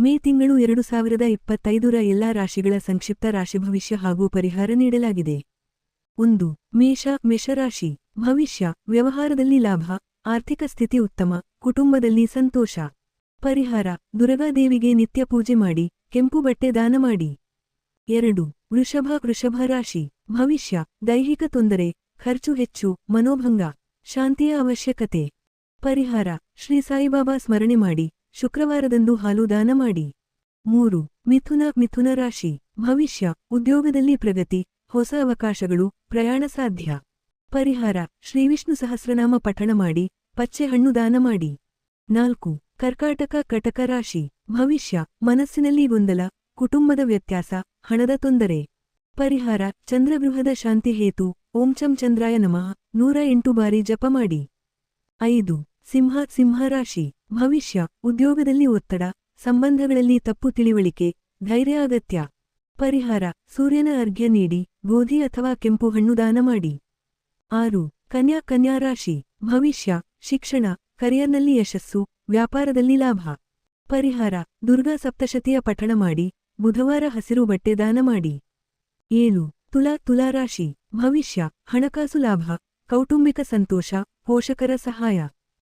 ಮೇ ತಿಂಗಳು ಎರಡು ಸಾವಿರದ ಇಪ್ಪತ್ತೈದರ ಎಲ್ಲಾ ರಾಶಿಗಳ ಸಂಕ್ಷಿಪ್ತ ರಾಶಿ ಭವಿಷ್ಯ ಹಾಗೂ ಪರಿಹಾರ ನೀಡಲಾಗಿದೆ. ಒಂದು, ಮೇಷ, ಮೇಷರಾಶಿ. ಭವಿಷ್ಯ, ವ್ಯವಹಾರದಲ್ಲಿ ಲಾಭ, ಆರ್ಥಿಕ ಸ್ಥಿತಿ ಉತ್ತಮ, ಕುಟುಂಬದಲ್ಲಿ ಸಂತೋಷ. ಪರಿಹಾರ ದುರ್ಗಾದೇವಿಗೆ ನಿತ್ಯ ಪೂಜೆ ಮಾಡಿ, ಕೆಂಪು ಬಟ್ಟೆ ದಾನ ಮಾಡಿ. ಎರಡು, ವೃಷಭ ವೃಷಭ ರಾಶಿ. ಭವಿಷ್ಯ, ದೈಹಿಕ ತೊಂದರೆ, ಖರ್ಚು ಹೆಚ್ಚು, ಮನೋಭಂಗ, ಶಾಂತಿಯ ಅವಶ್ಯಕತೆ. ಪರಿಹಾರ, ಶ್ರೀ ಸಾಯಿಬಾಬಾ ಸ್ಮರಣೆ ಮಾಡಿ. ಶುಕ್ರವಾರದಂದು ಹಾಲು ದಾನ ಮಾಡಿ. ಮೂರು, ಮಿಥುನ ಮಿಥುನ ರಾಶಿ, ಭವಿಷ್ಯ, ಉದ್ಯೋಗದಲ್ಲಿ ಪ್ರಗತಿ, ಹೊಸ ಅವಕಾಶಗಳು, ಪ್ರಯಾಣ ಸಾಧ್ಯ. ಪರಿಹಾರ, ಶ್ರೀವಿಷ್ಣು ಸಹಸ್ರನಾಮ ಪಠಣ ಮಾಡಿ, ಪಚ್ಚೆ ಹಣ್ಣು ದಾನ ಮಾಡಿ. ನಾಲ್ಕು, ಕರ್ಕಾಟಕ ಕಟಕ ರಾಶಿ, ಭವಿಷ್ಯ, ಮನಸ್ಸಿನಲ್ಲಿ ಗೊಂದಲ, ಕುಟುಂಬದ ವ್ಯತ್ಯಾಸ, ಹಣದ ತೊಂದರೆ. ಪರಿಹಾರ, ಚಂದ್ರಗೃಹದ ಶಾಂತಿ ಹೇತು, ಓಂ ಚಂ ಚಂದ್ರಾಯ ನಮಃ, ನೂರ ಎಂಟು ಬಾರಿ ಜಪ ಮಾಡಿ. ಐದು ಸಿಂಹ ಸಿಂಹ ರಾಶಿ ಭವಿಷ್ಯ, ಉದ್ಯೋಗದಲ್ಲಿ ಒತ್ತಡ, ಸಂಬಂಧಗಳಲ್ಲಿ ತಪ್ಪು ತಿಳಿವಳಿಕೆ, ಧೈರ್ಯ ಅಗತ್ಯ. ಪರಿಹಾರ, ಸೂರ್ಯನ ಅರ್ಘ್ಯ ನೀಡಿ, ಗೋಧಿ ಅಥವಾ ಕೆಂಪು ಹಣ್ಣು ದಾನ ಮಾಡಿ. ಆರು, ಕನ್ಯಾ ಕನ್ಯಾ ರಾಶಿ, ಭವಿಷ್ಯ, ಶಿಕ್ಷಣ, ಕರಿಯರ್ನಲ್ಲಿ ಯಶಸ್ಸು, ವ್ಯಾಪಾರದಲ್ಲಿ ಲಾಭ. ಪರಿಹಾರ, ದುರ್ಗಾ ಸಪ್ತಶತಿಯ ಪಠಣ ಮಾಡಿ, ಬುಧವಾರ ಹಸಿರು ಬಟ್ಟೆ ದಾನ ಮಾಡಿ. ಏಳು, ತುಲಾ ತುಲಾ ರಾಶಿ, ಭವಿಷ್ಯ, ಹಣಕಾಸು ಲಾಭ, ಕೌಟುಂಬಿಕ ಸಂತೋಷ, ಪೋಷಕರ ಸಹಾಯ.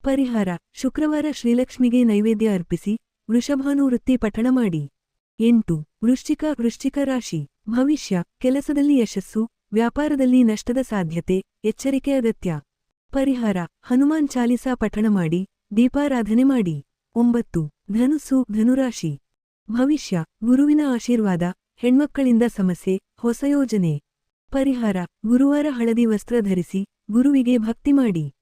ಪರಿಹಾರ. ಶುಕ್ರವಾರ ಶ್ರೀಲಕ್ಷ್ಮಿಗೆ ನೈವೇದ್ಯ ಅರ್ಪಿಸಿ ವೃಷಭಾನುವೃತ್ತಿ ಪಠಣ ಮಾಡಿ. ಎಂಟು. ವೃಶ್ಚಿಕ ವೃಶ್ಚಿಕ ರಾಶಿ. ಭವಿಷ್ಯ. ಕೆಲಸದಲ್ಲಿ ಯಶಸ್ಸು, ವ್ಯಾಪಾರದಲ್ಲಿ ನಷ್ಟದ ಸಾಧ್ಯತೆ, ಎಚ್ಚರಿಕೆ ಅಗತ್ಯ. ಪರಿಹಾರ. ಹನುಮಾನ್ ಚಾಲಿಸಾ ಪಠಣ ಮಾಡಿ, ದೀಪಾರಾಧನೆ ಮಾಡಿ. ಒಂಬತ್ತು. ಧನುಸು ಧನುರಾಶಿ. ಭವಿಷ್ಯ. ಗುರುವಿನ ಆಶೀರ್ವಾದ, ಹೆಣ್ಮಕ್ಕಳಿಂದ ಸಮಸ್ಯೆ, ಹೊಸ ಯೋಜನೆ. ಪರಿಹಾರ. ಗುರುವಾರ ಹಳದಿ ವಸ್ತ್ರ ಧರಿಸಿ, ಗುರುವಿಗೆ ಭಕ್ತಿ ಮಾಡಿ.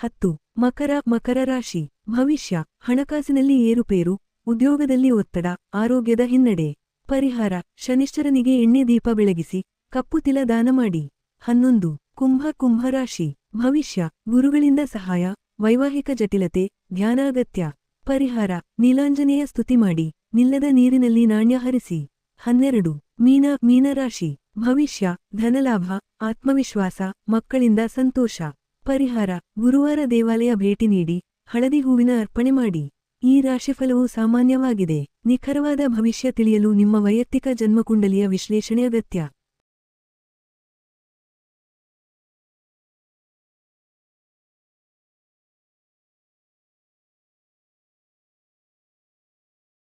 ಹತ್ತು. ಮಕರ ಮಕರ ರಾಶಿ. ಭವಿಷ್ಯ. ಹಣಕಾಸಿನಲ್ಲಿ ಏರುಪೇರು. ಉದ್ಯೋಗದಲ್ಲಿ ಒತ್ತಡ. ಆರೋಗ್ಯದ ಹಿನ್ನಡೆ. ಪರಿಹಾರ. ಶನಿಶ್ಚರನಿಗೆ ಎಣ್ಣೆ ದೀಪ ಬೆಳಗಿಸಿ. ಕಪ್ಪು ತಿಲ ದಾನ ಮಾಡಿ. ಹನ್ನೊಂದು. ಕುಂಭ ಕುಂಭ ರಾಶಿ. ಭವಿಷ್ಯ. ಗುರುಗಳಿಂದ ಸಹಾಯ. ವೈವಾಹಿಕ ಜಟಿಲತೆ. ಧ್ಯಾನ ಅಗತ್ಯ ಪರಿಹಾರ. ನೀಲಾಂಜನೇಯ ಸ್ತುತಿ ಮಾಡಿ. ನಿಲ್ಲದ ನೀರಿನಲ್ಲಿ ನಾಣ್ಯ ಹರಿಸಿ. ಹನ್ನೆರಡು. ಮೀನ ಮೀನರಾಶಿ ಭವಿಷ್ಯ. ಧನಲಾಭ. ಆತ್ಮವಿಶ್ವಾಸ. ಮಕ್ಕಳಿಂದ ಸಂತೋಷ. ಪರಿಹಾರ. ಗುರುವಾರ ದೇವಾಲಯ ಭೇಟಿ ನೀಡಿ, ಹಳದಿ ಹೂವಿನ ಅರ್ಪಣೆ ಮಾಡಿ. ಈ ರಾಶಿಫಲವು ಸಾಮಾನ್ಯವಾಗಿದೆ. ನಿಖರವಾದ ಭವಿಷ್ಯ ತಿಳಿಯಲು ನಿಮ್ಮ ವೈಯಕ್ತಿಕ ಜನ್ಮಕುಂಡಲಿಯ ವಿಶ್ಲೇಷಣೆ ಅಗತ್ಯ.